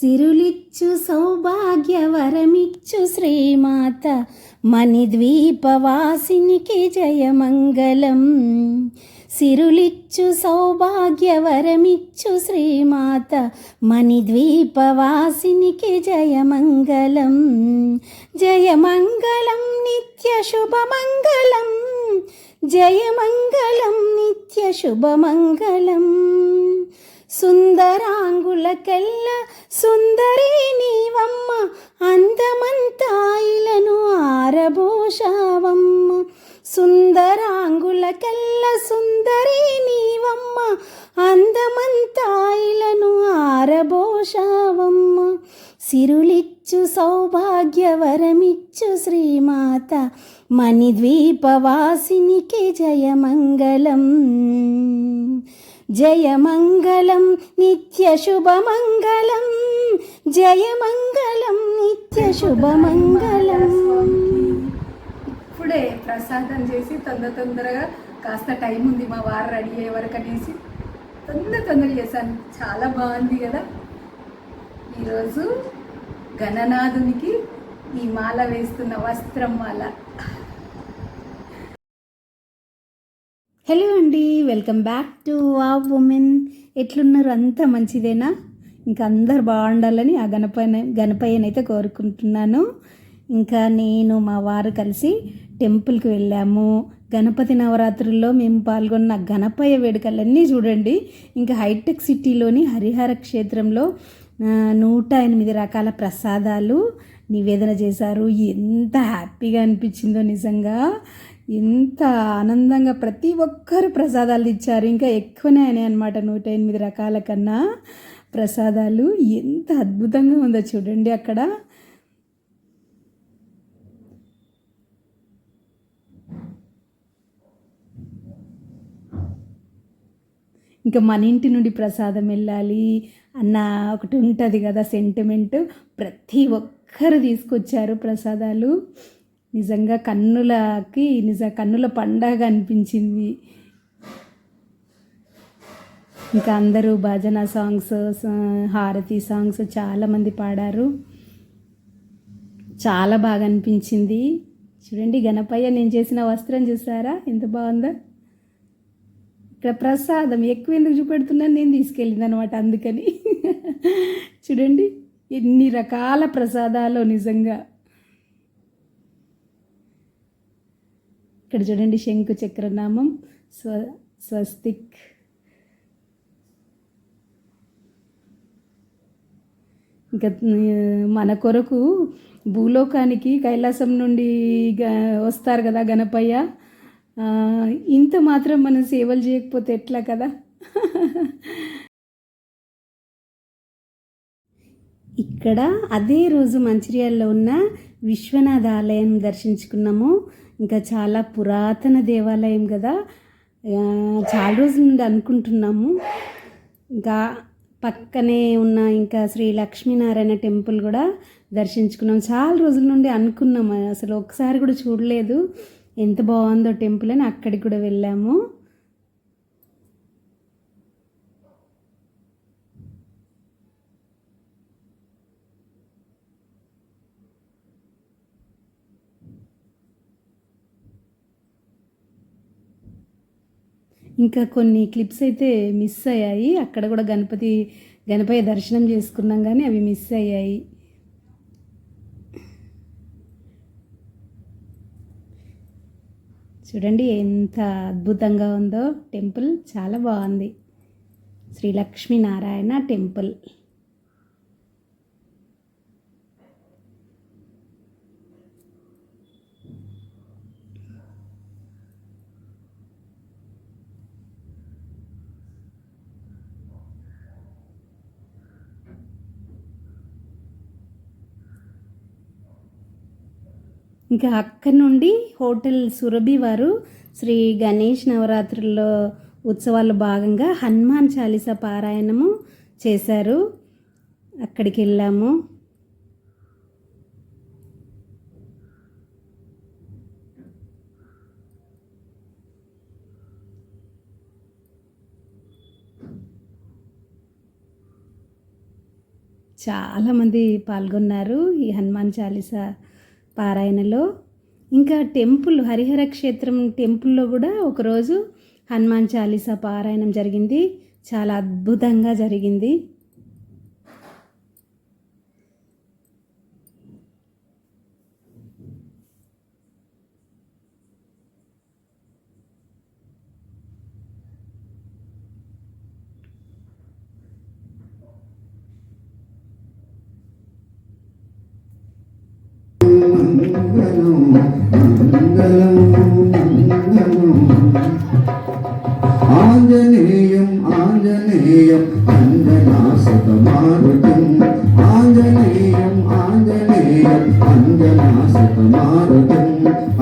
సిరులిచ్చు సౌభాగ్యవరమిచ్చు శ్రీమాత మణిద్వీపవాసినికి జయమంగళం. సిరులిచ్చు సౌభాగ్యవరమిచ్చు శ్రీమాత మణిద్వీపవాసినికి జయమంగళం. జయమంగళం నిత్య శుభమంగళం. జయమంగళం నిత్య శుభమంగళం. సుందరాంగులకెల్ల సుందరి నీవమ్మ అందమంతాయిలను ఆరభూషావమ్మ సుందరాంగులకెల్ల సుందరి నీవమ్మ అందమంతాయిలను ఆరభూషావమ్మ సిరులిచ్చు సౌభాగ్యవరమిచ్చు శ్రీమాత మణిద్వీపవాసినికి జయమంగళం. జయమంగళం నిత్య శుభమంగళం జయమంగళం నిత్య శుభమంగళం ఇప్పుడే ప్రసాదం చేసి తొందర తొందరగా కాస్త టైం ఉంది మా వారు రెడీ అయ్యే వరకు అనేసి తొందర తొందర చేశాను. చాలా బాగుంది కదా? ఈరోజు గణనాథునికి ఈ మాల వేస్తున్న వస్త్రం మాల. హలో అండి వెల్కమ్ బ్యాక్ టు ఆ ఉమెన్. ఎట్లున్నారు? అంతా మంచిదేనా? ఇంకా అందరు బాగుండాలని ఆ గణపయ్య గణపయ్యనైతే కోరుకుంటున్నాను. ఇంకా నేను మా వారు కలిసి టెంపుల్కి వెళ్ళాము. గణపతి నవరాత్రుల్లో మేము పాల్గొన్న గణపయ్య వేడుకలన్నీ చూడండి. ఇంకా హైటెక్ సిటీలోని హరిహర క్షేత్రంలో నూట ఎనిమిది రకాల ప్రసాదాలు నివేదన చేశారు. ఎంత హ్యాపీగా అనిపించిందో నిజంగా. ఎంత ఆనందంగా ప్రతి ఒక్కరు ప్రసాదాలు ఇచ్చారు. ఇంకా ఎక్కువనే అయినాయి అనమాట నూట ఎనిమిది రకాల కన్నా ప్రసాదాలు. ఎంత అద్భుతంగా ఉందో చూడండి అక్కడ. ఇంకా మన ఇంటి నుండి ప్రసాదం వెళ్ళాలి అన్న ఒకటి ఉంటుంది కదా సెంటిమెంట్ ప్రతి ఒక్కరు తీసుకొచ్చారు ప్రసాదాలు. నిజంగా కన్నులకి నిజ కన్నుల పండగ అనిపించింది. ఇంకా అందరూ భజన సాంగ్స్ హారతి సాంగ్స్ చాలామంది పాడారు. చాలా బాగా అనిపించింది. చూడండి గణపయ్య నేను చేసిన వస్త్రం చూసారా? ఎంత బాగుందో. ఇక్కడ ప్రసాదం ఎక్కువ ఎందుకు చూపెడుతున్నాను? నేను తీసుకెళ్ళింది అనమాట అందుకని. చూడండి ఎన్ని రకాల ప్రసాదాలు నిజంగా. ఇక్కడ చూడండి శంకు చక్రనామం. స్వ స్వస్తిక్. ఇంకా మన కొరకు భూలోకానికి కైలాసం నుండి గ- వస్తారు కదా గణపయ్య. ఇంత మాత్రం మనం సేవలు చేయకపోతే ఎట్లా కదా? ఇక్కడ అదే రోజు మంచిర్యాలలో ఉన్న విశ్వనాథ ఆలయం దర్శించుకున్నాము. ఇంకా చాలా పురాతన దేవాలయం కదా. చాలా రోజుల నుండి అనుకుంటున్నాము. ఇంకా పక్కనే ఉన్న ఇంకా శ్రీ లక్ష్మీనారాయణ టెంపుల్ కూడా దర్శించుకున్నాం చాలా రోజుల నుండి అనుకున్నాము. అసలు ఒకసారి కూడా చూడలేదు. ఎంత బాగుందో టెంపుల్ అని అక్కడికి కూడా వెళ్ళాము. ఇంకా కొన్ని క్లిప్స్ అయితే మిస్ అయ్యాయి. అక్కడ కూడా గణపతి గణపయ్య దర్శనం చేసుకున్నాం కానీ అవి మిస్ అయ్యాయి. చూడండి ఎంత అద్భుతంగా ఉందో టెంపుల్. చాలా బాగుంది. శ్రీ లక్ష్మీనారాయణ టెంపుల్. ఇంకా అక్కడి నుండి హోటల్ సురభి వారు శ్రీ గణేష్ నవరాత్రుల్లో ఉత్సవాల్లో భాగంగా హనుమాన్ చాలీస పారాయణము చేశారు. అక్కడికి వెళ్ళాము. చాలామంది పాల్గొన్నారు ఈ హనుమాన్ చాలీసా పారాయణలో. ఇంకా టెంపుల్ హరిహర క్షేత్రం టెంపుల్లో కూడా ఒకరోజు హనుమాన్ చాలీసా పారాయణం జరిగింది. చాలా అద్భుతంగా జరిగింది. ஆஞ்சநேயம் ஆஞ்சநேயம் அஞ்சனாசகமாருதம் ஆஞ்சநேயம் ஆஞ்சநேயம் அஞ்சனாசகமாருதம்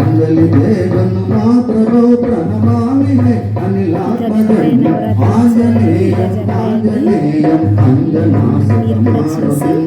அஞ்சலி தேவன் மாத்ரோ பிரணமாமினே அனிலாத்மஜன் ஆஞ்சநேயம் ஆஞ்சநேயம் அஞ்சனாசகமாருதம்